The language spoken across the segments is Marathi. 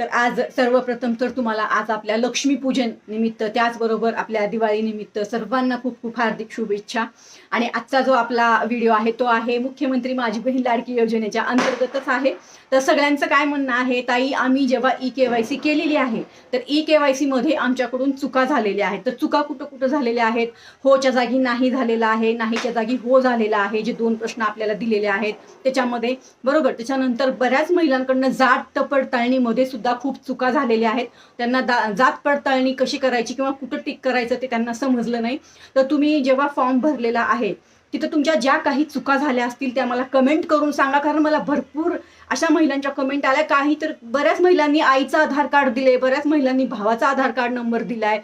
तर आज सर्वप्रथम तर तुम्हाला आज आपल्या लक्ष्मीपूजन निमित्त त्याचबरोबर आपल्या दिवाळी निमित्त सर्वांना खूप खूप हार्दिक शुभेच्छा. आणि आजचा जो आपला व्हिडिओ आहे तो आहे मुख्यमंत्री माझी बहीण लाडकी योजनेच्या अंतर्गतच आहे. तर सगळ्यांचं काय म्हणणं आहे ताई? आम्ही जेव्हा ई के वाय सी केलेली आहे तर ई के वाय सीमध्ये आमच्याकडून चुका झालेल्या आहेत. तर चुका कुठं कुठं झालेल्या आहेत? होच्या जागी नाही झालेला आहे नाहीच्या जागी हो झालेला आहे जे दोन प्रश्न आपल्याला दिलेले आहेत त्याच्यामध्ये बरोबर. त्याच्यानंतर बऱ्याच महिलांकडनं जात पडताळणीमध्ये सुद्धा खूप चुका झालेल्या आहेत. त्यांना दा जात पडताळणी कशी करायची किंवा कुठं टिक करायचं ते त्यांना समजलं नाही. तर तुम्ही जेव्हा फॉर्म भरलेला आहे तिथं तुमच्या ज्या काही चुका झाल्या असतील त्या मला कमेंट करून सांगा कारण मला भरपूर अशा महिलांच्या कमेंट आल्या. काही तर बऱ्याच महिलांनी आईचं आधार कार्ड दिले बऱ्याच महिलांनी भावाचा आधार कार्ड नंबर दिलाय.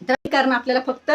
तर कारण आपल्याला फक्त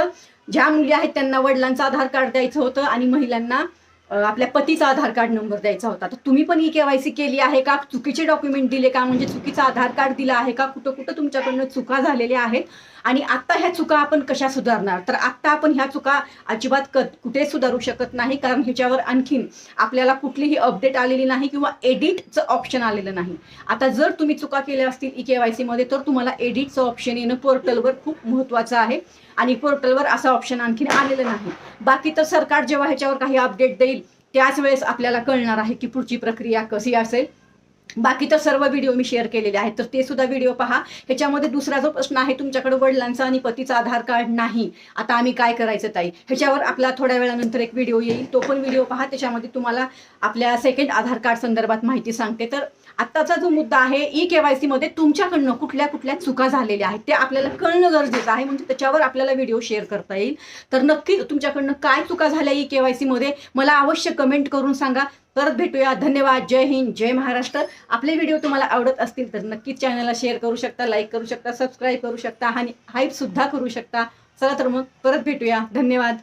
ज्या मुली आहेत त्यांना वडिलांचं आधार कार्ड द्यायचं होतं आणि महिलांना आपल्या पतीचा आधार कार्ड नंबर द्यायचा होता. तर तुम्ही पण ही केवायसी केली आहे का? चुकीचे डॉक्युमेंट दिले का? म्हणजे चुकीचा आधार कार्ड दिला आहे का? कुठं कुठं तुमच्याकडनं चुका झालेल्या आहेत? आणि आता ह्या चुका आपण कशा सुधारणार? तर आत्ता आपण ह्या चुका अजिबात क कुठे सुधारू शकत नाही कारण ह्याच्यावर आणखीन आपल्याला कुठलीही अपडेट आलेली नाही किंवा एडिटचं ऑप्शन आलेलं नाही. आता जर तुम्ही चुका केल्या असतील ई के वाय सीमध्ये तर तुम्हाला एडिटचं ऑप्शन येणं पोर्टलवर खूप महत्त्वाचं आहे. आणि पोर्टलवर असं ऑप्शन आणखीन आलेलं नाही. बाकी तर सरकार जेव्हा ह्याच्यावर काही अपडेट देईल त्याच वेळेस आपल्याला कळणार आहे की पुढची प्रक्रिया कशी असेल. बाकी तर सर्व व्हिडिओ मी शेअर केलेले आहेत. तर ते सुद्धा व्हिडिओ पहा. ह्याच्यामध्ये दुसरा जो प्रश्न आहे तुमच्याकडे वडिलांचा आणि पतीचा आधार कार्ड नाही. आता आम्ही काय करायचं ताई? ह्याच्यावर आपला थोड्या वेळानंतर एक व्हिडिओ येईल. तो पण व्हिडिओ पहा. त्याच्यामध्ये तुम्हाला आपल्या सेकंड आधार कार्ड संदर्भात माहिती सांगते. तर आत्ताचा जो मुद्दा आहे ई के वाय सीमध्ये तुमच्याकडनं कुठल्या कुठल्या चुका झालेल्या आहेत ते आपल्याला कळणं गरजेचं आहे. म्हणजे त्याच्यावर आपल्याला व्हिडिओ शेअर करता येईल. तर नक्की तुमच्याकडनं काय चुका झाल्या ई के वाय सीमध्ये मला अवश्य कमेंट करून सांगा. परत भेटूया. धन्यवाद. जय हिंद. जय महाराष्ट्र. आपले व्हिडिओ तुम्हाला आवडत असतील तर नक्कीच चॅनलला शेअर करू शकता लाईक करू शकता सबस्क्राईब करू शकता आणि हाईपसुद्धा करू शकता. चला तर मग परत भेटूया. धन्यवाद.